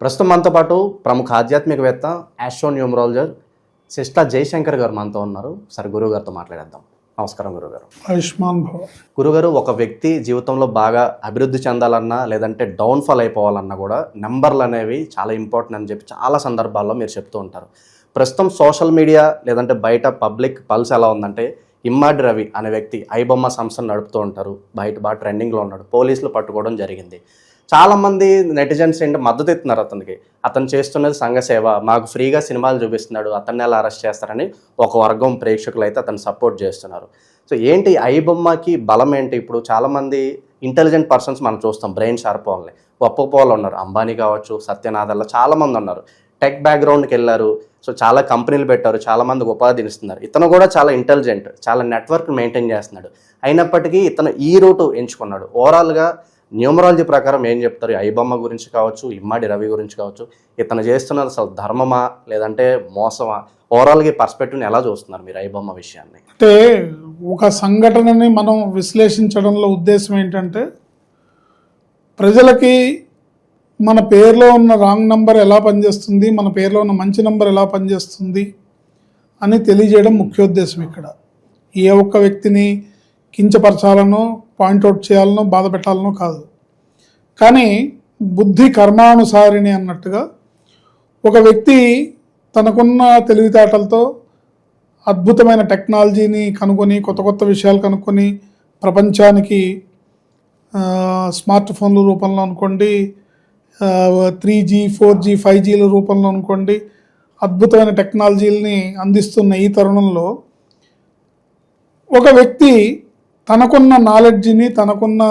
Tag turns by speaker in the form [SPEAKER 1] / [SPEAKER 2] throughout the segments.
[SPEAKER 1] ప్రస్తుతం మనతో పాటు ప్రముఖ ఆధ్యాత్మికవేత్త ఆస్ట్రోన్యూమరాలజర్ సిస్టా జయశంకర్ గారు మనతో ఉన్నారు. సరే గురువు గారితో మాట్లాడేద్దాం. నమస్కారం గురుగారు
[SPEAKER 2] ఆయుష్మాన్ భవ
[SPEAKER 1] గురుగారు ఒక వ్యక్తి జీవితంలో బాగా అభివృద్ధి చెందాలన్నా లేదంటే డౌన్ఫాల్ అయిపోవాలన్నా కూడా నెంబర్లు అనేవి చాలా ఇంపార్టెంట్ అని చెప్పి చాలా సందర్భాల్లో మీరు చెప్తూ ఉంటారు. ప్రస్తుతం సోషల్ మీడియా లేదంటే బయట పబ్లిక్ పల్స్ ఎలా ఉందంటే ఇమ్మాడి రవి అనే వ్యక్తి ఐబొమ్మ సంస్థను నడుపుతూ ఉంటారు. బయట బాగా ట్రెండింగ్లో ఉన్నాడు. పోలీసులు పట్టుకోవడం జరిగింది. చాలామంది నెటిజన్స్ ఏంటి మద్దతు ఇస్తున్నారు అతనికి. అతను చేస్తున్నది సంఘసేవ మాకు ఫ్రీగా సినిమాలు చూపిస్తున్నాడు. అతన్ని ఎలా అరెస్ట్ చేస్తారని ఒక వర్గం ప్రేక్షకులు అయితే అతను సపోర్ట్ చేస్తున్నారు. సో ఏంటి ఐబొమ్మకి బలం ఏంటి? ఇప్పుడు చాలామంది ఇంటెలిజెంట్ పర్సన్స్ మనం చూస్తాం. బ్రెయిన్ షార్ప్ వాళ్ళని. ఒప్పపోలు ఉన్నారు. అంబానీ కావచ్చు సత్యనాథల్లా చాలామంది ఉన్నారు. టెక్ బ్యాక్గ్రౌండ్కి వెళ్ళారు. సో చాలా కంపెనీలు పెట్టారు. చాలామందికి ఉపాధి ఉపాధిని ఇస్తున్నారు ఇతను కూడా చాలా ఇంటెలిజెంట్ చాలా నెట్వర్క్ మెయింటైన్ చేస్తున్నాడు. అయినప్పటికీ ఇతను ఈ రూటు ఎంచుకున్నాడు. ఓవరాల్గా న్యూమరాలజీ ప్రకారం ఏం చెప్తారు? ఐబమ్మ ఐబొమ్మ గురించి కావచ్చు ఇమ్మాడి రవి గురించి కావచ్చు ఇతను చేస్తున్నది అసలు ధర్మమా లేదంటే మోసమా? ఓవరాల్గా ఈ పర్స్పెక్టివ్ని ఎలా చూస్తున్నారు మీరు ఐబొమ్మ విషయాన్ని?
[SPEAKER 2] అంటే ఒక సంఘటనని మనం విశ్లేషించడంలో ఉద్దేశం ఏంటంటే ప్రజలకి మన పేరులో ఉన్న రాంగ్ నంబర్ ఎలా పనిచేస్తుంది మన పేరులో ఉన్న మంచి నంబర్ ఎలా పనిచేస్తుంది అని తెలియజేయడం ముఖ్యోద్దేశం ఇక్కడ. ఏ ఒక్క వ్యక్తిని కించపరచాలనో పాయింట్అవుట్ చేయాలనో బాధ పెట్టాలనో కాదు. కానీ బుద్ధి కర్మానుసారిణి అన్నట్టుగా ఒక వ్యక్తి తనకున్న తెలివితేటలతో అద్భుతమైన టెక్నాలజీని కనుగొని కొత్త కొత్త విషయాలు కనుక్కొని ప్రపంచానికి స్మార్ట్ ఫోన్ల రూపంలో అనుకోండి three G four G five జీల రూపంలో అనుకోండి అద్భుతమైన టెక్నాలజీలని అందిస్తున్న ఈ తరుణంలో ఒక వ్యక్తి తనకున్న నాలెడ్జిని తనకున్న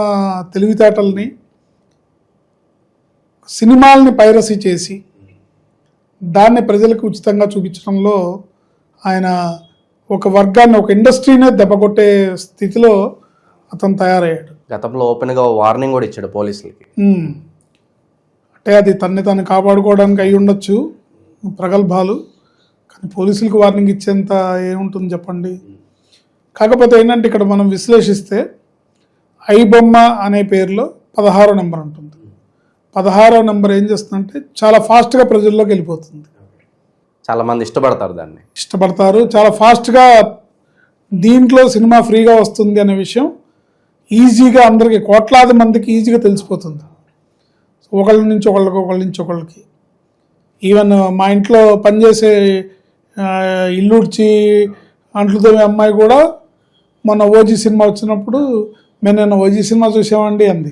[SPEAKER 2] తెలివితేటల్ని సినిమాల్ని పైరసీ చేసి దాన్ని ప్రజలకు ఉచితంగా చూపించడంలో ఆయన ఒక వర్గాన్ని ఒక ఇండస్ట్రీనే దెబ్బకొట్టే స్థితిలో అతను తయారయ్యాడు.
[SPEAKER 1] గతంలో ఓపెన్గా వార్నింగ్ కూడా ఇచ్చాడు పోలీసులకి.
[SPEAKER 2] అంటే అది తన్ని తను కాపాడుకోవడానికి అయి ఉండొచ్చు ప్రగల్భాలు. కానీ పోలీసులకు వార్నింగ్ ఇచ్చేంత ఏముంటుంది చెప్పండి? కాకపోతే ఏంటంటే ఇక్కడ మనం విశ్లేషిస్తే ఐ బొమ్మ అనే పేరులో పదహారో నెంబర్ ఉంటుంది పదహారో నెంబర్ ఏం చేస్తుందంటే చాలా ఫాస్ట్గా ప్రజల్లోకి వెళ్ళిపోతుంది.
[SPEAKER 1] చాలా మంది ఇష్టపడతారు దాన్ని.
[SPEAKER 2] ఇష్టపడతారు. చాలా ఫాస్ట్గా దీంట్లో సినిమా ఫ్రీగా వస్తుంది అనే విషయం ఈజీగా అందరికి కోట్లాది మందికి ఈజీగా తెలిసిపోతుంది. ఒకళ్ళ నుంచి ఒకళ్ళకి ఒకళ్ళ నుంచి ఒకళ్ళకి. ఈవెన్ మా ఇంట్లో పనిచేసే ఇల్లుడ్చి అంట్లు తోమే అమ్మాయి కూడా మొన్న ఓజీ సినిమా వచ్చినప్పుడు మేము నిన్న ఓజీ సినిమా చూసామండి అంది.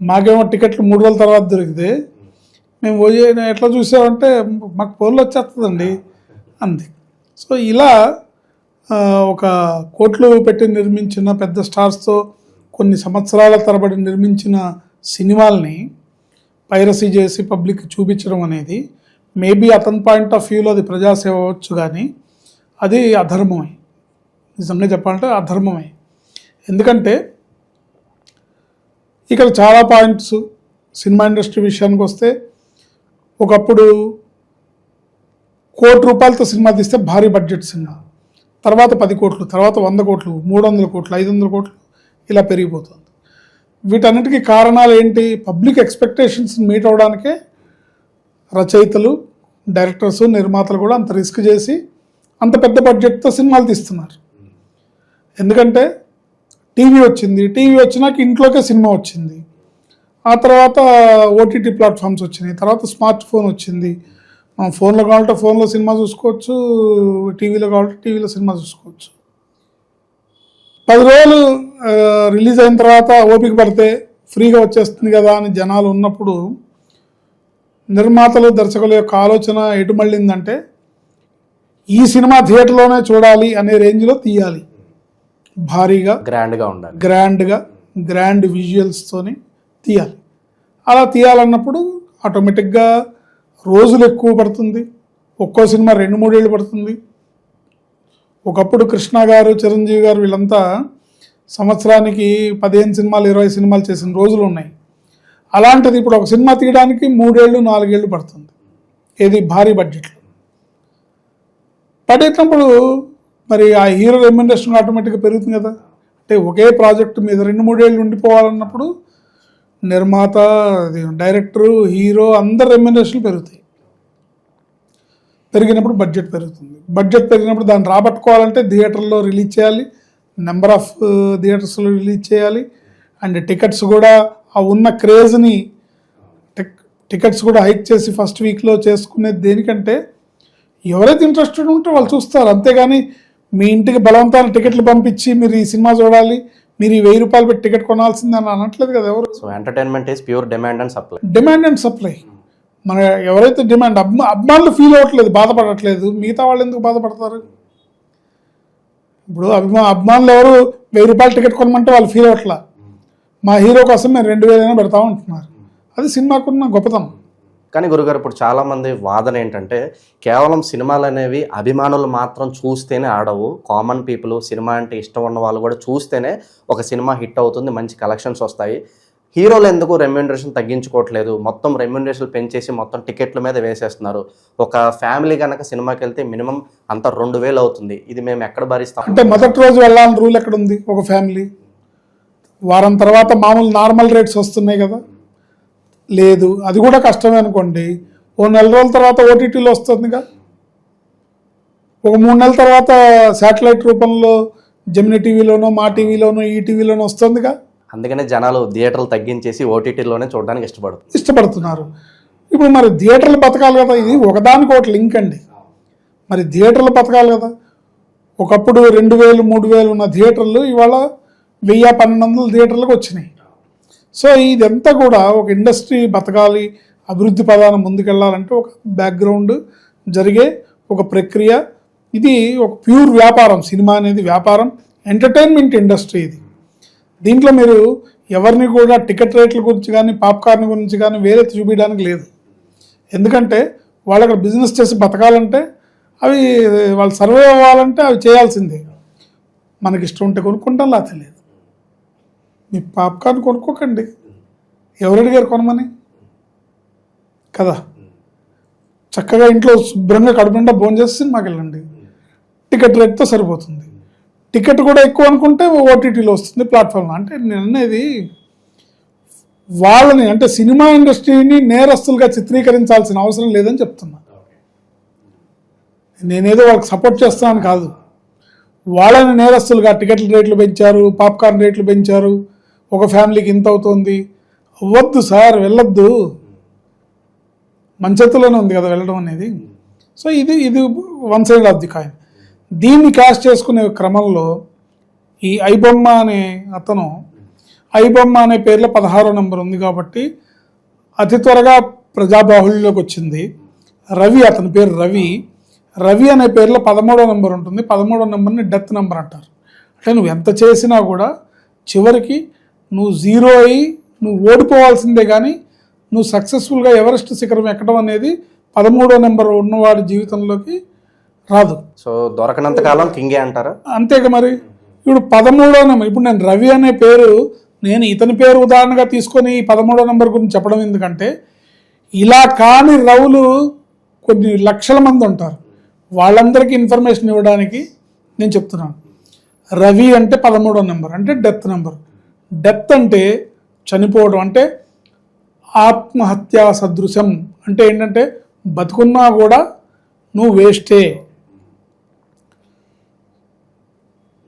[SPEAKER 2] మాకేమో టికెట్లు మూడు రోజుల తర్వాత దొరికితే మేము ఓజీ ఎట్లా చూసామంటే మాకు ఫోన్లో వచ్చేస్తుందండి అంది. సో ఇలా ఒక కోట్లు పెట్టి నిర్మించిన పెద్ద స్టార్స్తో కొన్ని సంవత్సరాల తరబడి నిర్మించిన సినిమాల్ని పైరసీ చేసి పబ్లిక్ చూపించడం అనేది మేబీ అతని పాయింట్ ఆఫ్ వ్యూలో అది ప్రజాసేవ అవ్వచ్చు కానీ అది అధర్మమే. నిజంగా చెప్పాలంటే అధర్మమే ఎందుకంటే ఇక్కడ చాలా పాయింట్స్ సినిమా ఇండస్ట్రీ విషయానికి వస్తే ఒకప్పుడు కోటి రూపాయలతో సినిమా తీస్తే భారీ బడ్జెట్ సినిమా. తర్వాత పది కోట్లు తర్వాత వంద కోట్లు మూడు వందల కోట్లు ఐదు వందల కోట్లు ఇలా పెరిగిపోతుంది. వీటన్నిటికీ కారణాలు ఏంటి? పబ్లిక్ ఎక్స్పెక్టేషన్స్ మీట్ అవడానికే రచయితలు డైరెక్టర్స్ నిర్మాతలు కూడా అంత రిస్క్ చేసి అంత పెద్ద బడ్జెట్తో సినిమాలు తీస్తున్నారు. ఎందుకంటే టీవీ వచ్చింది. టీవీ వచ్చినాక ఇంట్లోకే సినిమా వచ్చింది. ఆ తర్వాత ఓటీటీ ప్లాట్ఫామ్స్ వచ్చినాయి. తర్వాత స్మార్ట్ ఫోన్ వచ్చింది. మనం ఫోన్లో కావాలంటే ఫోన్లో సినిమా చూసుకోవచ్చు టీవీలో కావాలంటే టీవీలో సినిమా చూసుకోవచ్చు. పది రోజులు రిలీజ్ అయిన తర్వాత ఓపిక పడితే ఫ్రీగా వచ్చేస్తుంది కదా అని జనాలు ఉన్నప్పుడు నిర్మాతలు దర్శకుల యొక్క ఆలోచన ఎటు మళ్ళిందంటే ఈ సినిమా థియేటర్లోనే చూడాలి అనే రేంజ్లో తీయాలి. భారీగా
[SPEAKER 1] గ్రాండ్గా ఉండాలి.
[SPEAKER 2] గ్రాండ్గా గ్రాండ్ విజువల్స్తోని తీయాలి. అలా తీయాలన్నప్పుడు ఆటోమేటిక్గా రోజులు ఎక్కువ పడుతుంది. ఒక్కో సినిమా రెండు మూడేళ్ళు పడుతుంది. ఒకప్పుడు కృష్ణ గారు చిరంజీవి గారు వీళ్ళంతా సంవత్సరానికి పదిహేను సినిమాలు ఇరవై సినిమాలు చేసిన రోజులు ఉన్నాయి. అలాంటిది ఇప్పుడు ఒక సినిమా తీయడానికి మూడేళ్ళు నాలుగేళ్ళు పడుతుంది. ఏది భారీ బడ్జెట్లో. పడేటప్పుడు మరి ఆ హీరో రెమ్యునరేషన్ ఆటోమేటిక్గా పెరుగుతుంది కదా. అంటే ఒకే ప్రాజెక్ట్ మీద రెండు మూడేళ్ళు ఉండిపోవాలన్నప్పుడు నిర్మాత అది డైరెక్టరు హీరో అందరి రెమ్యునరేషన్లు పెరుగుతాయి. పెరిగినప్పుడు బడ్జెట్ పెరుగుతుంది. బడ్జెట్ పెరిగినప్పుడు దాన్ని రాబట్టుకోవాలంటే థియేటర్లో రిలీజ్ చేయాలి నెంబర్ ఆఫ్ థియేటర్స్లో రిలీజ్ చేయాలి అండ్ టికెట్స్ కూడా ఆ ఉన్న క్రేజ్ని టిక్ టికెట్స్ కూడా హైక్ చేసి ఫస్ట్ వీక్లో చేసుకునేది దేనికంటే ఎవరైతే ఇంట్రెస్టెడ్ ఉంటే వాళ్ళు చూస్తారు. అంతేగాని మీ ఇంటికి బలవంతాన టికెట్లు పంపించి మీరు ఈ సినిమా చూడాలి మీరు ఈ వెయ్యి రూపాయలు పెట్టి టికెట్ కొనాల్సిందే అని అనట్లేదు కదా ఎవరు?
[SPEAKER 1] So entertainment is pure demand and supply
[SPEAKER 2] demand and supply మన ఎవరైతే డిమాండ్ అభిమా అభిమానులు ఫీల్ అవ్వట్లేదు బాధపడట్లేదు మిగతా వాళ్ళు ఎందుకు బాధపడతారు? ఇప్పుడు అభిమా అభిమానులు ఎవరు వెయ్యి రూపాయలు టికెట్ కొనమంటే వాళ్ళు ఫీల్ అవ్వట్లా. మా హీరో కోసం మేము రెండు వేలైనా పెడతా ఉంటున్నారు. అది సినిమాకున్న గొప్పతనం.
[SPEAKER 1] కానీ గురుగారు ఇప్పుడు చాలామంది వాదన ఏంటంటే కేవలం సినిమాలు అనేవి అభిమానులు మాత్రం చూస్తేనే ఆడవు. కామన్ పీపుల్ సినిమా అంటే ఇష్టం ఉన్న వాళ్ళు కూడా చూస్తేనే ఒక సినిమా హిట్ అవుతుంది మంచి కలెక్షన్స్ వస్తాయి. హీరోలు ఎందుకు రెమ్యూనరేషన్ తగ్గించుకోవట్లేదు? మొత్తం రెమ్యూనరేషన్ పెంచేసి మొత్తం టికెట్ల మీద వేసేస్తున్నారు. ఒక ఫ్యామిలీ కనుక సినిమాకి వెళ్తే మినిమం అంత రెండు వేలు అవుతుంది. ఇది మేము ఎక్కడ భరిస్తాం?
[SPEAKER 2] అంటే మొదటి రోజు వెళ్ళాలని రూల్ ఎక్కడ ఉంది? ఒక ఫ్యామిలీ. వారం తర్వాత మామూలు నార్మల్ రేట్స్ వస్తున్నాయి కదా. లేదు. అది కూడా కష్టమే అనుకోండి. ఓ నెల రోజుల తర్వాత ఓటీటీలో వస్తుందిగా. ఒక మూడు నెలల తర్వాత శాటిలైట్ రూపంలో జమిని టీవీలోనో మా టీవీలోనో ఈ టీవీలోనో వస్తుందిగా.
[SPEAKER 1] అందుకనే జనాలు థియేటర్లు తగ్గించేసి ఓటీటీలోనే చూడడానికి ఇష్టపడుతుంది
[SPEAKER 2] ఇష్టపడుతున్నారు. ఇప్పుడు మరి థియేటర్లు బతకాలి కదా. ఇది ఒకదానికి ఒకటి లింక్ అండి. మరి థియేటర్లు బతకాలి కదా. ఒకప్పుడు రెండు వేలు మూడు వేలు ఉన్న థియేటర్లు ఇవాళ వెయ్యి పన్నెండు వందల థియేటర్లకు వచ్చినాయి. సో ఇదంతా కూడా ఒక ఇండస్ట్రీ బతకాలి అభివృద్ధి పదాన ముందుకెళ్ళాలంటే ఒక బ్యాక్గ్రౌండ్ జరిగే ఒక ప్రక్రియ. ఇది ఒక ప్యూర్ వ్యాపారం సినిమా అనేది వ్యాపారం ఎంటర్టైన్మెంట్ ఇండస్ట్రీ ఇది. దీంట్లో మీరు ఎవరిని కూడా టికెట్ రేట్ల గురించి కానీ పాప్కార్న్ గురించి కానీ వేరే చూపించడానికి లేదు. ఎందుకంటే వాళ్ళు అక్కడ బిజినెస్ చేసి బతకాలంటే అవి వాళ్ళు సర్వే అవ్వాలంటే అవి చేయాల్సిందే. మనకి ఇష్టం ఉంటే కొనుక్కుంటాం లా తెలియదు మీ పాప్కార్న్ కొనుక్కోకండి. ఎవరు అడిగారు కొనమని? కదా. చక్కగా ఇంట్లో శుభ్రంగా కడుపు నిండా భోజనం చేసి సినిమాకి వెళ్ళండి. టికెట్ రేట్తో సరిపోతుంది. టికెట్ కూడా ఎక్కువ అనుకుంటే ఓటీటీలో వస్తుంది ప్లాట్ఫామ్లో. అంటే నేను అనేది వాళ్ళని అంటే సినిమా ఇండస్ట్రీని నేరస్తులుగా చిత్రీకరించాల్సిన అవసరం లేదని చెప్తున్నా. నేనేదో వాళ్ళకి సపోర్ట్ చేస్తానని కాదు. వాళ్ళని నేరస్తులుగా టికెట్ల రేట్లు పెంచారు పాప్కార్న్ రేట్లు పెంచారు ఒక ఫ్యామిలీకి ఇంత అవుతుంది? వద్దు సార్ వెళ్ళొద్దు. మంచెత్తులోనే ఉంది కదా వెళ్ళడం అనేది. సో ఇది ఇది one side of the coin దీన్ని క్యాష్ చేసుకునే క్రమంలో ఈ ఐబొమ్మ అనే అతను ఐబొమ్మ అనే పేర్లో పదహారో నెంబర్ ఉంది కాబట్టి అతి త్వరగా ప్రజాబాహుళ్యంలోకి వచ్చింది. రవి అతని పేరు రవి. రవి అనే పేరులో పదమూడో నెంబర్ ఉంటుంది. పదమూడో నెంబర్ని డెత్ నెంబర్ అంటారు. అంటే నువ్వు ఎంత చేసినా కూడా చివరికి నువ్వు జీరో అయ్యి నువ్వు ఓడిపోవాల్సిందే కానీ నువ్వు సక్సెస్ఫుల్గా ఎవరెస్ట్ శిఖరం ఎక్కడం అనేది పదమూడో నెంబర్ ఉన్నవాడి జీవితంలోకి రాదు.
[SPEAKER 1] సో దొరకనంత కాలం కింగే అంటారా?
[SPEAKER 2] అంతేగా మరి. ఇప్పుడు పదమూడో నెంబర్ ఇప్పుడు నేను రవి అనే పేరు నేను ఇతని పేరు ఉదాహరణగా తీసుకొని ఈ పదమూడో నెంబర్ గురించి చెప్పడం ఎందుకంటే ఇలా కాని రవులు కొన్ని లక్షల మంది ఉంటారు. వాళ్ళందరికీ ఇన్ఫర్మేషన్ ఇవ్వడానికి నేను చెప్తున్నాను. రవి అంటే పదమూడో నెంబర్ అంటే డెత్ నెంబర్. డెత్ అంటే చనిపోవడం అంటే ఆత్మహత్యా సదృశం. అంటే ఏంటంటే బతుకున్నా కూడా నువ్వు వేస్టే.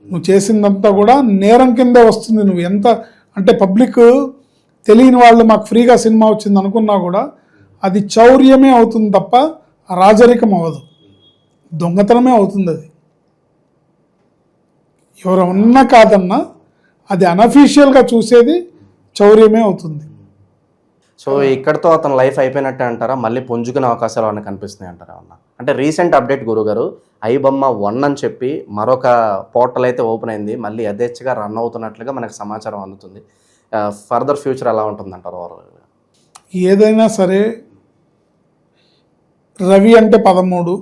[SPEAKER 2] నువ్వు చేసిందంతా కూడా నేరం కిందే వస్తుంది. నువ్వు ఎంత అంటే పబ్లిక్ తెలియని వాళ్ళు మాకు ఫ్రీగా సినిమా వచ్చింది అనుకున్నా కూడా అది చౌర్యమే అవుతుంది తప్ప రాజరికం అవ్వదు. దొంగతనమే అవుతుంది అది. ఎవరు ఉన్నా కాదన్నా అది అనఫీషియల్గా చూసేది చౌర్యమే అవుతుంది.
[SPEAKER 1] సో ఇక్కడతో అతని లైఫ్ అయిపోయినట్టే అంటారా? మళ్ళీ పుంజుకునే అవకాశాలు ఏమైనా కనిపిస్తున్నాయి అంటారా అన్న? అంటే రీసెంట్ అప్డేట్ గురుగారు ఐబొమ్మ వన్ అని చెప్పి మరొక పోర్టల్ అయితే ఓపెన్ అయింది. మళ్ళీ యథేచ్ఛగా రన్ అవుతున్నట్లుగా మనకు సమాచారం అందుతుంది. ఫర్దర్ ఫ్యూచర్ ఎలా ఉంటుంది అంటారు వారు?
[SPEAKER 2] ఏదైనా సరే రవి అంటే పదమూడు.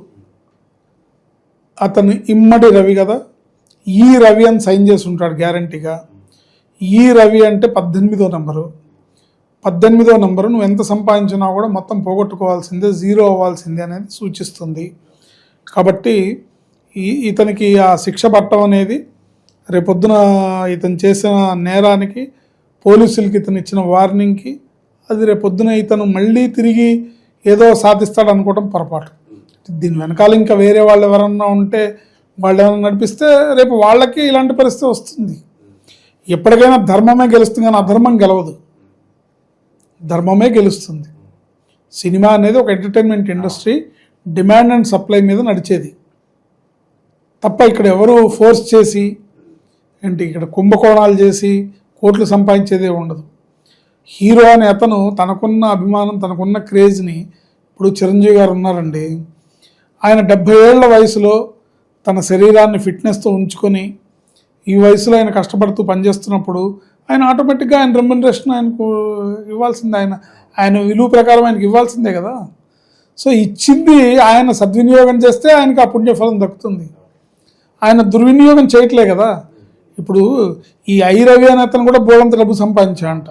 [SPEAKER 2] అతను ఇమ్మడి రవి కదా. ఈ రవి అని సైన్ చేసి ఉంటాడు గ్యారంటీగా ఈ రవి అంటే పద్దెనిమిదో నెంబరు. పద్దెనిమిదో నెంబరు నువ్వు ఎంత సంపాదించినా కూడా మొత్తం పోగొట్టుకోవాల్సిందే జీరో అవ్వాల్సిందే అనేది సూచిస్తుంది. కాబట్టి ఈ ఇతనికి ఆ శిక్ష పట్టం అనేది రేపొద్దున ఇతను చేసిన నేరానికి పోలీసులకి ఇతను ఇచ్చిన వార్నింగ్కి అది రేపొద్దున ఇతను మళ్ళీ తిరిగి ఏదో సాధిస్తాడు అనుకోవడం పొరపాటు. దీని వెనకాల ఇంకా వేరే వాళ్ళు ఎవరన్నా ఉంటే వాళ్ళు ఏమైనా నడిపిస్తే రేపు వాళ్ళకి ఇలాంటి పరిస్థితి వస్తుంది. ఎప్పటికైనా ధర్మమే గెలుస్తుంది కానీ అధర్మం గెలవదు. ధర్మమే గెలుస్తుంది. సినిమా అనేది ఒక entertainment industry demand and supply మీద నడిచేది. తప్ప ఇక్కడ ఎవరు ఫోర్స్ చేసి ఏంటి ఇక్కడ కుంభకోణాలు చేసి కోట్లు సంపాదించేదే ఉండదు. హీరో అనే అతను తనకున్న అభిమానం తనకున్న క్రేజ్ని ఇప్పుడు చిరంజీవి గారు ఉన్నారండి. ఆయన డెబ్భై ఏళ్ళ వయసులో తన శరీరాన్ని ఫిట్నెస్తో ఉంచుకొని ఈ వయసులో ఆయన కష్టపడుతూ పనిచేస్తున్నప్పుడు ఆయన ఆటోమేటిక్గా ఆయన రెమ్యునరేషన్ ఆయనకు ఇవ్వాల్సిందే. ఆయన ఆయన విలువ ప్రకారం ఆయనకి ఇవ్వాల్సిందే కదా. సో ఇచ్చింది ఆయన సద్వినియోగం చేస్తే ఆయనకి ఆ పుణ్యఫలం దక్కుతుంది. ఆయన దుర్వినియోగం చేయట్లే కదా. ఇప్పుడు ఈ ఐ రవి అనే అతను కూడా బోలంత డబ్బు సంపాదించాడంట.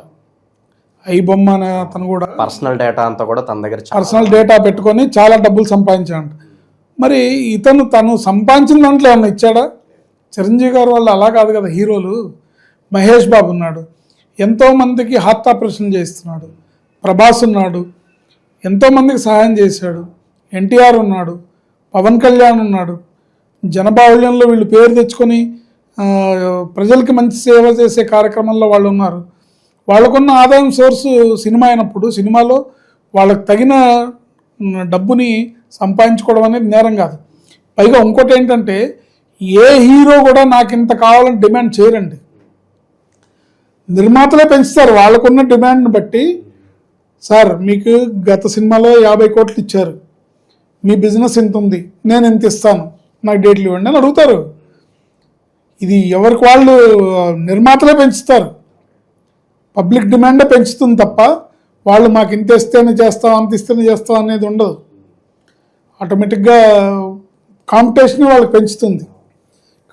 [SPEAKER 2] ఐ బొమ్మ అనే అతను కూడా
[SPEAKER 1] పర్సనల్ డేటా అంతా కూడా తన దగ్గర
[SPEAKER 2] పర్సనల్ డేటా పెట్టుకొని చాలా డబ్బులు సంపాదించాడంట. మరి ఇతను తను సంపాదించిన దాంట్లో ఏమన్నా ఇచ్చాడా? చిరంజీవి గారు వాళ్ళు అలా కాదు కదా హీరోలు. మహేష్ బాబు ఉన్నాడు. ఎంతోమందికి హార్ట్ ఆపరేషన్ చేస్తున్నాడు ప్రభాస్ ఉన్నాడు. ఎంతోమందికి సహాయం చేశాడు. ఎన్టీఆర్ ఉన్నాడు. పవన్ కళ్యాణ్ ఉన్నాడు. జనబాహుళ్యంలో వీళ్ళు పేరు తెచ్చుకొని ప్రజలకి మంచి సేవ చేసే కార్యక్రమంలో వాళ్ళు ఉన్నారు. వాళ్ళకున్న ఆదాయం సోర్సు సినిమా అయినప్పుడు సినిమాలో వాళ్ళకు తగిన డబ్బుని సంపాదించుకోవడం అనేది నేరం కాదు. పైగా ఇంకోటి ఏంటంటే ఏ హీరో కూడా నాకు ఇంత కావాలని డిమాండ్ చేయరండి. నిర్మాతలే పెంచుతారు వాళ్ళకున్న డిమాండ్ని బట్టి. సార్ మీకు గత సినిమాలో యాభై కోట్లు ఇచ్చారు. మీ బిజినెస్ ఎంత ఉంది నేను ఇంత ఇస్తాను. నాకు డేట్లు ఇవ్వండి అని అడుగుతారు. ఇది ఎవరికి వాళ్ళు నిర్మాతలే పెంచుతారు. పబ్లిక్ డిమాండే పెంచుతుంది తప్ప వాళ్ళు మాకు ఇంత ఇస్తేనే చేస్తాం అంత ఇస్తేనే చేస్తాం అనేది ఉండదు. ఆటోమేటిక్గా కాంపిటీషన్ వాళ్ళకి పెంచుతుంది.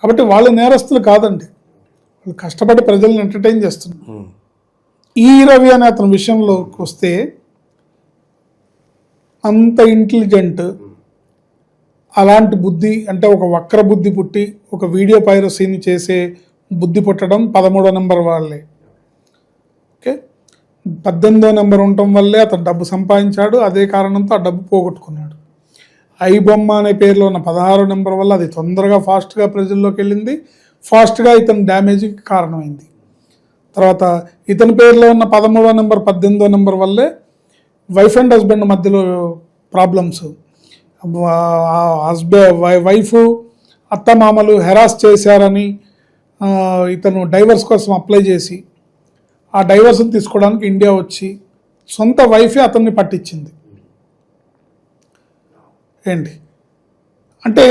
[SPEAKER 2] కాబట్టి వాళ్ళు నేరస్తులు కాదండి. వాళ్ళు కష్టపడి ప్రజల్ని ఎంటర్టైన్ చేస్తున్నారు. ఈ రవి అనే అతని విషయంలోకి వస్తే అంత ఇంటెలిజెంట్ అలాంటి బుద్ధి అంటే ఒక వక్ర బుద్ధి పుట్టి ఒక వీడియో పైరసీని చేసే బుద్ధి పుట్టడం పదమూడో నెంబర్ వాళ్ళే. ఓకే? పద్దెనిమిదో నెంబర్ ఉండటం వల్లే అతను డబ్బు సంపాదించాడు అదే కారణంతో ఆ డబ్బు పోగొట్టుకున్నాడు. ఐ బొమ్మ అనే పేరులో ఉన్న పదహారు నెంబర్ వల్ల అది తొందరగా ఫాస్ట్గా ప్రజల్లోకి వెళ్ళింది. ఫాస్ట్గా ఇతని డ్యామేజ్కి కారణమైంది. తర్వాత ఇతని పేరులో ఉన్న పదమూడో నెంబర్ పద్దెనిమిదో నెంబర్ వల్లే వైఫ్ అండ్ హస్బెండ్ మధ్యలో ప్రాబ్లమ్స్. హస్బెండ్ వైఫ్ అత్తమామలు హెరాస్ చేశారని ఇతను డైవర్స్ కోసం అప్లై చేసి ఆ డైవర్స్ని తీసుకోవడానికి ఇండియా వచ్చి సొంత వైఫే అతన్ని పట్టించింది. ఏంటి? అంటే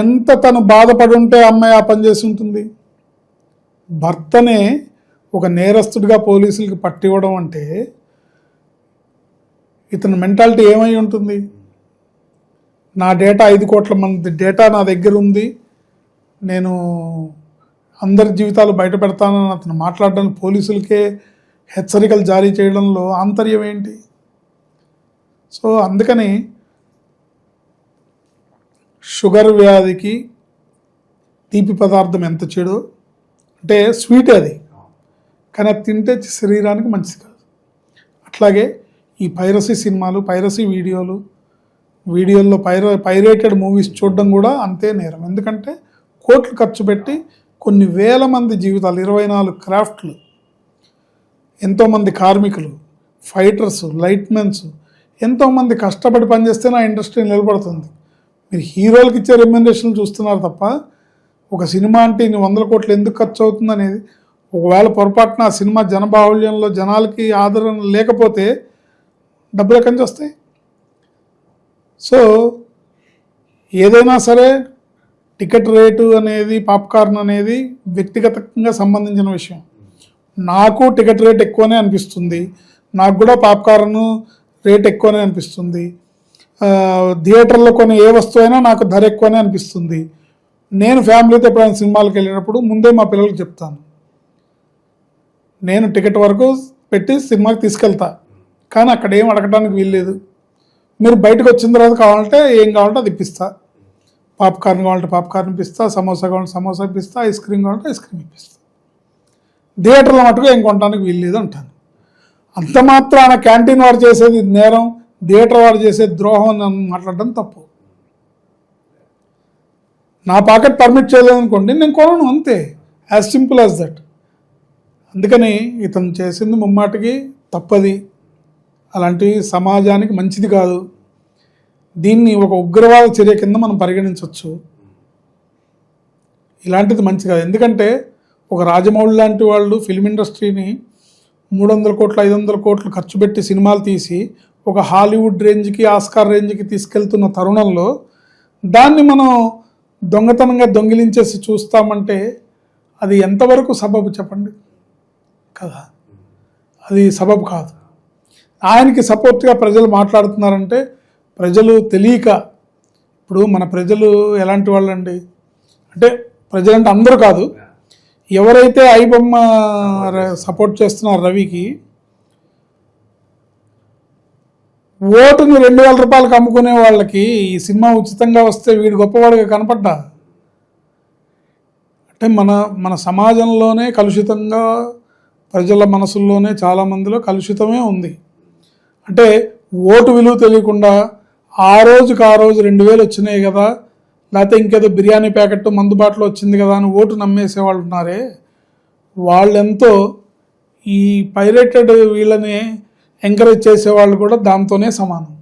[SPEAKER 2] ఎంత తను బాధపడి ఉంటే అమ్మాయి ఆ పని చేసి ఉంటుంది? భర్తనే ఒక నేరస్తుడిగా పోలీసులకి పట్టివ్వడం అంటే ఇతని మెంటాలిటీ ఏమై ఉంటుంది? నా డేటా ఐదు కోట్ల మంది డేటా నా దగ్గర ఉంది. నేను అందరి జీవితాలు బయట పెడతానని అతను మాట్లాడడానికి పోలీసులకే హెచ్చరికలు జారీ చేయడంలో ఆంతర్యం ఏంటి? సో అందుకని షుగర్ వ్యాధికి తీపి పదార్థం ఎంత చెడు? అంటే స్వీట్ అది. కానీ అది తింటే శరీరానికి మంచిది కాదు. అట్లాగే ఈ పైరసీ సినిమాలు పైరసీ వీడియోలు వీడియోల్లో పైర పైరేటెడ్ మూవీస్ చూడడం కూడా అంతే నేరం. ఎందుకంటే కోట్లు ఖర్చు పెట్టి కొన్ని వేల మంది జీవితాలు ఇరవై నాలుగు క్రాఫ్ట్లు ఎంతోమంది కార్మికులు ఫైటర్స్ లైట్మెన్స్ ఎంతోమంది కష్టపడి పనిచేస్తేనే ఆ ఇండస్ట్రీ నిలబడుతుంది. మీరు హీరోలకు ఇచ్చే రెమ్యునరేషన్ చూస్తున్నారు తప్ప ఒక సినిమా అంటే ఇన్ని వందల కోట్లు ఎందుకు ఖర్చు అవుతుంది అనేది ఒకవేళ పొరపాటున ఆ సినిమా జనబాహుళ్యంలో జనాలకి ఆదరణ లేకపోతే డబ్బులు ఎక్కడి నుంచి వస్తాయి? సో ఏదైనా సరే టికెట్ రేటు అనేది పాప్కార్న్ అనేది వ్యక్తిగతంగా సంబంధించిన విషయం. నాకు టికెట్ రేట్ ఎక్కువనే అనిపిస్తుంది. నాకు కూడా పాప్కార్న్ రేట్ ఎక్కువనే అనిపిస్తుంది. థియేటర్లో కొన్ని ఏ వస్తువు అయినా నాకు ధర ఎక్కువనే అనిపిస్తుంది. నేను ఫ్యామిలీతో ఎప్పుడైనా సినిమాలకు వెళ్ళినప్పుడు ముందే మా పిల్లలకు చెప్తాను. నేను టికెట్ వరకు పెట్టి సినిమాకి తీసుకెళ్తా. కానీ అక్కడ ఏం అడగడానికి వీల్లేదు మీరు బయటకు వచ్చిన తర్వాత కావాలంటే ఏం కావాలంటే అది ఇప్పిస్తా. పాప్కార్న్ కావాలంటే పాప్కార్న్ ఇప్పిస్తా సమోసా కావాలంటే సమోసా ఇప్పిస్తా ఐస్ క్రీమ్ కావాలంటే ఐస్ క్రీమ్ ఇప్పిస్తా. థియేటర్లో మటుకు ఏం కొనడానికి వీల్లేదు అంటాను. అంత మాత్రాన క్యాంటీన్ వాడు చేసేది నేరం. థియేటర్ వాడు చేసే ద్రోహం అని మాట్లాడడం తప్పు. నా పాకెట్ పర్మిట్ చేయలేదనుకోండి నేను కొనను అంతే. యాజ్ సింపుల్ యాజ్ దట్ అందుకని ఇతను చేసింది ముమ్మాటికి తప్పది. అలాంటివి సమాజానికి మంచిది కాదు. దీన్ని ఒక ఉగ్రవాద చర్య కింద మనం పరిగణించవచ్చు. ఇలాంటిది మంచి కాదు. ఎందుకంటే ఒక రాజమౌళి లాంటి వాళ్ళు ఫిల్మ్ ఇండస్ట్రీని మూడు వందల కోట్లు ఐదు వందల కోట్లు ఖర్చు పెట్టి సినిమాలు తీసి ఒక హాలీవుడ్ రేంజ్కి ఆస్కార్ రేంజ్కి తీసుకెళ్తున్న తరుణంలో దాన్ని మనం దొంగతనంగా దొంగిలించేసి చూస్తామంటే అది ఎంతవరకు సబబు చెప్పండి? కదా. అది సబబు కాదు. ఆయనకి సపోర్ట్గా ప్రజలు మాట్లాడుతున్నారంటే ప్రజలు తెలియక ఇప్పుడు మన ప్రజలు ఎలాంటి వాళ్ళండి? అంటే ప్రజలంటే అందరూ కాదు. ఎవరైతే ఐబొమ్మ సపోర్ట్ చేస్తున్నారు రవికి ఓటుని రెండు వేల రూపాయలకు అమ్ముకునే వాళ్ళకి ఈ సినిమా ఉచితంగా వస్తే వీడు గొప్పవాడిగా కనపడ్డా? అంటే మన మన సమాజంలోనే కలుషితంగా ప్రజల మనసుల్లోనే చాలామందిలో కలుషితమే ఉంది. అంటే ఓటు విలువ తెలియకుండా ఆ రోజుకి ఆ రోజు రెండు వేలు వచ్చినాయి కదా లేకపోతే ఇంకేదో బిర్యానీ ప్యాకెట్ మందుబాటులో వచ్చింది కదా అని ఓటు నమ్మేసే వాళ్ళు ఉన్నారే వాళ్ళెంతో ఈ పైరేటెడ్ వీళ్ళని ఎంకరేజ్ చేసేవాళ్ళు కూడా దాంతోనే సమానం.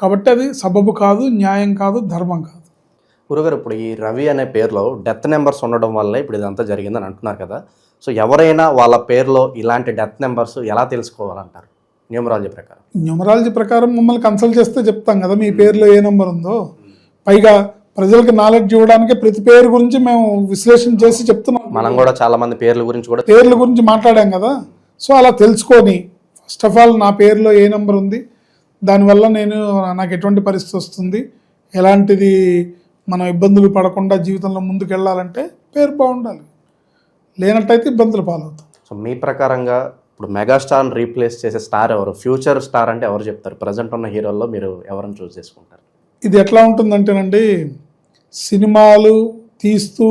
[SPEAKER 2] కాబట్టి అది సబబు కాదు న్యాయం కాదు ధర్మం కాదు.
[SPEAKER 1] గురుగారు ఇప్పుడు ఈ రవి అనే పేరులో డెత్ నెంబర్స్ ఉండడం వల్ల ఇప్పుడు ఇదంతా జరిగిందని అంటున్నారు కదా. సో ఎవరైనా వాళ్ళ పేరులో ఇలాంటి డెత్ నెంబర్స్ ఎలా తెలుసుకోవాలంటారు? న్యూమరాలజీ ప్రకారం.
[SPEAKER 2] న్యూమరాలజీ ప్రకారం మమ్మల్ని కన్సల్ట్ చేస్తే చెప్తాం కదా మీ పేరులో ఏ నెంబర్ ఉందో. పైగా ప్రజలకు నాలెడ్జ్ ఇవ్వడానికి ప్రతి పేరు గురించి మేము విశ్లేషణ చేసి చెప్తున్నాం.
[SPEAKER 1] మనం కూడా చాలా మంది పేర్ల గురించి కూడా
[SPEAKER 2] పేర్ల గురించి మాట్లాడాం కదా. సో అలా తెలుసుకొని ఫస్ట్ ఆఫ్ ఆల్ నా పేరులో ఏ నెంబర్ ఉంది? దానివల్ల నేను నాకు ఎటువంటి పరిస్థితి వస్తుంది? ఎలాంటిది మనం ఇబ్బందులు పడకుండా జీవితంలో ముందుకు వెళ్ళాలంటే పేరు బాగుండాలి. లేనట్టయితే ఇబ్బందులు పాలవుతాం.
[SPEAKER 1] సో మీ ప్రకారంగా ఇప్పుడు మెగాస్టార్ని రీప్లేస్ చేసే స్టార్ ఎవరు? ఫ్యూచర్ స్టార్ అంటే ఎవరు చెప్తారు? ప్రజెంట్ ఉన్న హీరోల్లో మీరు ఎవరిని చూస్ చేసుకుంటారు?
[SPEAKER 2] ఇది ఎట్లా ఉంటుందంటేనండి సినిమాలు తీస్తూ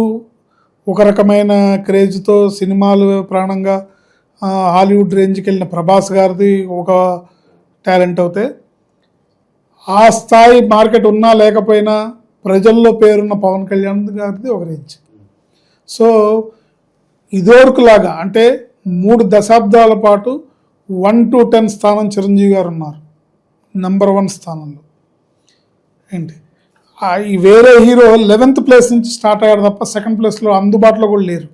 [SPEAKER 2] ఒక రకమైన క్రేజ్తో సినిమాలు ప్రాణంగా హాలీవుడ్ రేంజ్కి వెళ్ళిన ప్రభాస్ గారిది ఒక టాలెంట్ అవుతే ఆ స్థాయి మార్కెట్ ఉన్నా లేకపోయినా ప్రజల్లో పేరున్న పవన్ కళ్యాణ్ గారిది ఒక రేంజ్. సో ఇదివరకులాగా అంటే మూడు దశాబ్దాల పాటు వన్ టు టెన్ స్థానం చిరంజీవి గారు ఉన్నారు. నెంబర్ వన్ స్థానంలో. ఏంటి? ఈ వేరే హీరో లెవెన్త్ ప్లేస్ నుంచి స్టార్ట్ అయ్యారు తప్ప సెకండ్ ప్లేస్లో అందుబాటులో కూడా లేరు.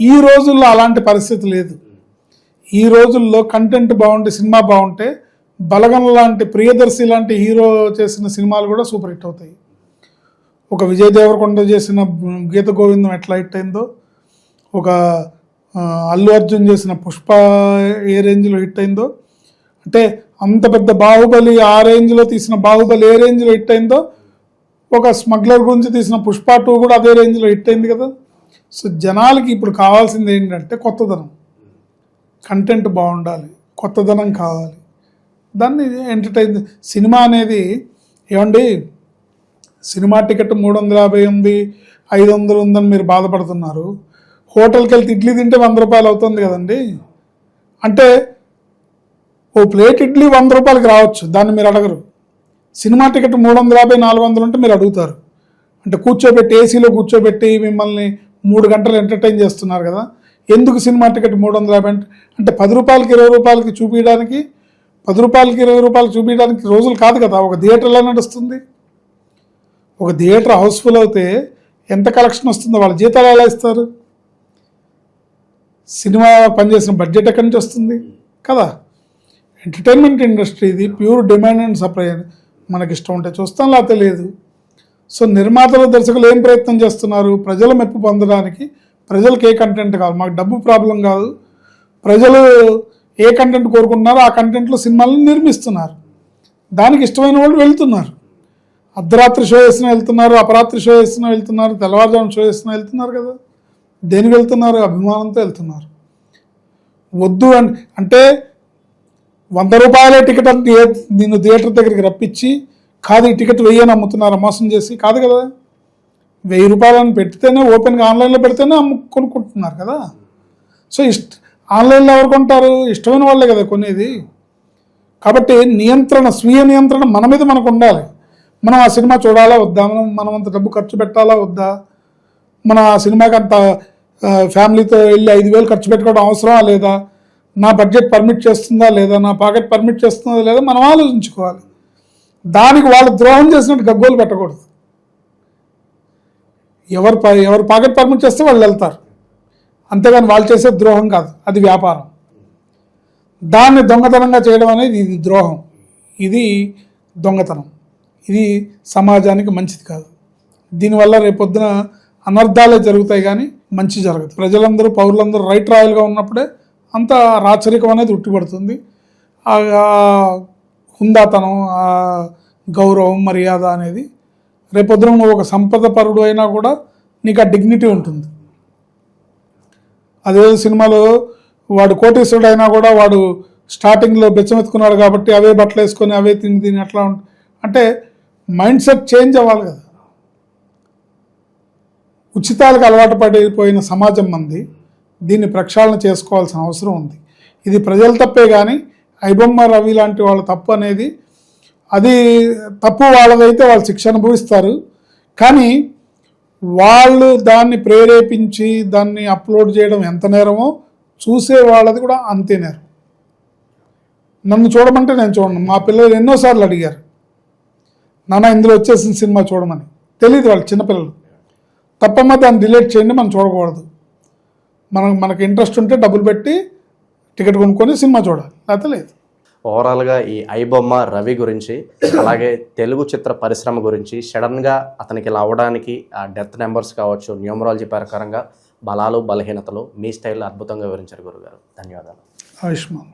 [SPEAKER 2] ఈ రోజుల్లో అలాంటి పరిస్థితి లేదు. ఈ రోజుల్లో కంటెంట్ బాగుంటే సినిమా బాగుంటే బలగం లాంటి ప్రియదర్శి లాంటి హీరో చేసిన సినిమాలు కూడా సూపర్ హిట్ అవుతాయి. ఒక విజయ్ దేవరకొండ చేసిన గీత గోవిందం ఎట్లా హిట్ అయిందో ఒక అల్లు అర్జున్ చేసిన పుష్ప ఏ రేంజ్లో హిట్ అయిందో అంటే అంత పెద్ద బాహుబలి ఆ రేంజ్లో తీసిన బాహుబలి ఏ రేంజ్లో హిట్ అయిందో ఒక స్మగ్లర్ గురించి తీసిన పుష్ప టూ కూడా అదే రేంజ్లో హిట్ అయింది కదా. సో జనాలకి ఇప్పుడు కావాల్సింది ఏంటంటే కొత్తదనం. కంటెంట్ బాగుండాలి కొత్తదనం కావాలి. దాన్ని ఎంటర్టైన్ సినిమా అనేది ఏమండి? సినిమా టికెట్ మూడు వందల యాభై ఉంది ఐదు వందలు ఉందని మీరు బాధపడుతున్నారు. హోటల్కి వెళ్తే ఇడ్లీ తింటే వంద రూపాయలు అవుతుంది కదండి? అంటే ఓ ప్లేట్ ఇడ్లీ వంద రూపాయలకి రావచ్చు దాన్ని మీరు అడగరు. సినిమా టికెట్ మూడు వందల యాభై నాలుగు వందలు ఉంటే మీరు అడుగుతారు. అంటే కూర్చోబెట్టి ఏసీలో కూర్చోబెట్టి మిమ్మల్ని మూడు గంటలు ఎంటర్టైన్ చేస్తున్నారు కదా? ఎందుకు సినిమా టికెట్ మూడు వందల యాభై అంటే పది రూపాయలకి ఇరవై రూపాయలకి చూపించడానికి పది రూపాయలకి ఇరవై రూపాయలు చూపించడానికి రోజులు కాదు కదా. ఒక థియేటర్లో నడుస్తుంది? ఒక థియేటర్ హౌస్ఫుల్ అవుతే ఎంత కలెక్షన్ వస్తుందో వాళ్ళ జీతాలు ఎలా ఇస్తారు? సినిమా పనిచేసిన బడ్జెట్ ఎక్కడి నుంచి వస్తుంది? కదా. ఎంటర్టైన్మెంట్ ఇండస్ట్రీ ఇది ప్యూర్ డిమాండ్ అండ్ సప్లై మనకి ఇష్టం ఉంటే చూస్తాం లేకపోతే లేదు. సో నిర్మాతలు దర్శకులు ఏం ప్రయత్నం చేస్తున్నారు? ప్రజల మెప్పు పొందడానికి ప్రజలకు ఏ కంటెంట్ కావాలి? మాకు డబ్బు ప్రాబ్లం కాదు. ప్రజలు ఏ కంటెంట్ కోరుకుంటున్నారో ఆ కంటెంట్లో సినిమాలను నిర్మిస్తున్నారు. దానికి ఇష్టమైన వాళ్ళు వెళ్తున్నారు. అర్ధరాత్రి షో వేసిన వెళ్తున్నారు అపరాత్రి షో వేసిన వెళ్తున్నారు తెల్లవారుజాము షో వేసిన వెళ్తున్నారు కదా. దేనికి వెళ్తున్నారు? అభిమానంతో వెళ్తున్నారు. వద్దు అని అంటే వంద రూపాయలే టికెట్ అని నిన్ను థియేటర్ దగ్గరికి రప్పించి కాదు ఈ టికెట్ వెయ్యని అమ్ముతున్నారు? మోసం చేసి కాదు కదా. వెయ్యి రూపాయలని పెడితేనే ఓపెన్గా ఆన్లైన్లో పెడితేనే అమ్ము కొనుక్కుంటున్నారు కదా. సో ఇష్ట ఆన్లైన్లో ఎవరు కొంటారు? ఇష్టమైన వాళ్ళే కదా కొనేది. కాబట్టి నియంత్రణ స్వీయ నియంత్రణ మన మీద మనకు ఉండాలి. మనం ఆ సినిమా చూడాలా వద్దా? మనం మనం అంత డబ్బు ఖర్చు పెట్టాలా వద్దా? మన ఆ సినిమాకి అంత ఫ్యామిలీతో వెళ్ళి ఐదు వేలు ఖర్చు పెట్టుకోవడం అవసరమా లేదా? నా బడ్జెట్ పర్మిట్ చేస్తుందా లేదా? నా పాకెట్ పర్మిట్ చేస్తుందా లేదా? మనం ఆలోచించుకోవాలి. దానికి వాళ్ళు ద్రోహం చేసినట్టు గగ్గోలు పెట్టకూడదు. ఎవరు ప- ఎవరు పాకెట్ పర్మిట్ చేస్తే వాళ్ళు వెళ్తారు. అంతేగాని వాళ్ళు చేసే ద్రోహం కాదు. అది వ్యాపారం. దాన్ని దొంగతనంగా చేయడం అనేది ఇది ద్రోహం. ఇది దొంగతనం. ఇది సమాజానికి మంచిది కాదు. దీనివల్ల రేపొద్దున అనర్థాలే జరుగుతాయి కానీ మంచి జరగదు. ప్రజలందరూ పౌరులందరూ రైట్ రాయల్గా ఉన్నప్పుడే అంత రాచరికం అనేది ఉట్టిపడుతుంది. హుందాతనం గౌరవం మర్యాద అనేది రేపొద్దున నువ్వు ఒక సంపద పరుడు అయినా కూడా నీకు ఆ డిగ్నిటీ ఉంటుంది. అదే సినిమాలో వాడు కోటీశ్వరుడు అయినా కూడా వాడు స్టార్టింగ్లో బెచ్చమెత్తుకున్నాడు కాబట్టి అవే బట్టలు వేసుకొని అవే తిని తిని అట్లా అంటే మైండ్ సెట్ చేంజ్ అవ్వాలి కదా. ఉచితాలకు అలవాటు పడిపోయిన సమాజం మంది దీన్ని ప్రక్షాళన చేసుకోవాల్సిన అవసరం ఉంది. ఇది ప్రజల తప్పే కానీ ఐబొమ్మ రవి లాంటి వాళ్ళ తప్పు అనేది అది తప్పు వాళ్ళదైతే వాళ్ళు శిక్ష అనుభవిస్తారు. కానీ వాళ్ళు దాన్ని ప్రేరేపించి దాన్ని అప్లోడ్ చేయడం ఎంత నేరమో చూసే వాళ్ళది కూడా అంతే నేరం. నన్ను చూడమంటే నేను చూడను. మా పిల్లలు ఎన్నోసార్లు అడిగారు నాన్న ఇందులో వచ్చేసిన సినిమా చూడమని. తెలియదు వాళ్ళు చిన్నపిల్లలు. తప్పమ్మ దాన్ని డిలీట్ చేయండి మనం చూడకూడదు. మనకు మనకి ఇంట్రెస్ట్ ఉంటే డబ్బులు పెట్టి టికెట్ కొనుక్కొని సినిమా చూడాలి. లేకపోతే లేదు.
[SPEAKER 1] ఓవరాల్గా ఈ ఐబొమ్మ రవి గురించి అలాగే తెలుగు చిత్ర పరిశ్రమ గురించి సడన్గా అతనికి ఇలా అవడానికి ఆ డెత్ నెంబర్స్ కావచ్చు న్యూమరాలజీ ప్రకారంగా బలాలు బలహీనతలు మీ స్టైల్లో అద్భుతంగా వివరించారు గురుగారు. ధన్యవాదాలు.
[SPEAKER 2] ఆయుష్మాన్